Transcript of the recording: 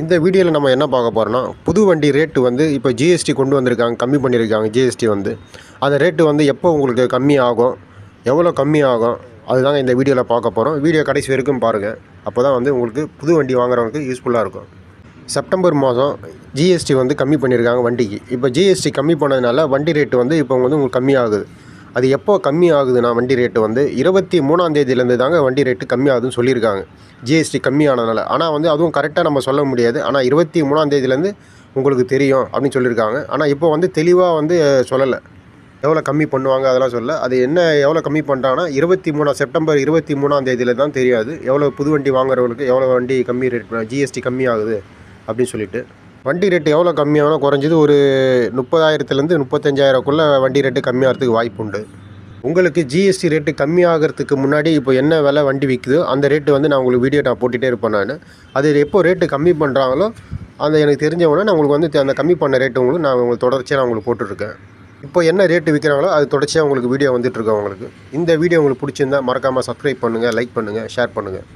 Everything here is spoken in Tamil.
இந்த வீடியோவில் நம்ம என்ன பார்க்க போகிறோம்னா புது வண்டி ரேட்டு வந்து இப்போ ஜிஎஸ்டி கொண்டு வந்திருக்காங்க கம்மி பண்ணியிருக்காங்க ஜிஎஸ்டி வந்து. அந்த ரேட்டு வந்து எப்போ உங்களுக்கு கம்மி ஆகும் எவ்வளோ கம்மி ஆகும் அதுதாங்க இந்த வீடியோவில் பார்க்க போகிறோம் வீடியோ கடைசி வரைக்கும் பாருங்கள் அப்போ தான் வந்து உங்களுக்கு புது வண்டி வாங்குறவங்களுக்கு யூஸ்ஃபுல்லாக இருக்கும். செப்டம்பர் மாதம் ஜிஎஸ்டி வந்து கம்மி பண்ணியிருக்காங்க வண்டிக்கு. இப்போ ஜிஎஸ்டி கம்மி பண்ணதுனால வண்டி ரேட்டு வந்து இப்போ வந்து உங்களுக்கு கம்மியாகுது. அது எப்போ கம்மி ஆகுதுன்னா வண்டி ரேட்டு வந்து இருபத்தி மூணாம் தேதியிலேருந்து தாங்க வண்டி ரேட்டு கம்மி ஆகுதுன்னு சொல்லியிருக்காங்க ஜிஎஸ்டி கம்மியானதுனால. ஆனால் வந்து அதுவும் கரெக்டாக நம்ம சொல்ல முடியாது. ஆனால் இருபத்தி மூணாம் தேதியிலேருந்து உங்களுக்கு தெரியும் அப்படின்னு சொல்லியிருக்காங்க. ஆனால் இப்போ வந்து தெளிவாக வந்து சொல்லலை. எவ்வளோ கம்மி பண்ணுவாங்க அதெல்லாம் சொல்ல அது என்ன எவ்வளோ கம்மி பண்ணுறாங்கன்னா இருபத்தி மூணாம் செப்டம்பர் இருபத்தி மூணாம் தேதியில் தான் தெரியாது. எவ்வளோ புது வண்டி வாங்குறவங்களுக்கு எவ்வளோ வண்டி கம்மி ரேட் ஜிஎஸ்டி கம்மி ஆகுது அப்படின்னு சொல்லிட்டு. வண்டி ரேட்டு எவ்வளோ கம்மியாகனா குறைஞ்சது ஒரு முப்பதாயிரத்துலேருந்து முப்பத்தஞ்சாயிரக்குள்ளே வண்டி ரேட்டு கம்மியாகிறதுக்கு வாய்ப்பு உண்டு. உங்களுக்கு ஜிஎஸ்டி ரேட்டு கம்மியாகிறதுக்கு முன்னாடி இப்போ என்ன விலை வண்டி விற்குதோ அந்த ரேட்டு வந்து நான் உங்களுக்கு வீடியோ நான் போட்டுகிட்டே இருப்பேன் நான். அது எப்போ ரேட்டு கம்மி பண்ணுறாங்களோ அந்த எனக்கு தெரிஞ்சவொன்னே நான் உங்களுக்கு வந்து அந்த கம்மி பண்ண ரேட்டு உங்களுக்கு நான் உங்களுக்கு தொடர்ச்சியாக நான் உங்களுக்கு போட்டுருக்கேன் இப்போ என்ன ரேட்டு விற்கிறாங்களோ அது தொடர்ச்சியாக உங்களுக்கு வீடியோ வந்துட்டுருக்கோம் உங்களுக்கு இந்த வீடியோ உங்களுக்கு பிடிச்சிருந்தா மறக்காமல் சப்ஸ்கிரைப் பண்ணுங்கள் லைக் பண்ணுங்கள் ஷேர் பண்ணுங்கள்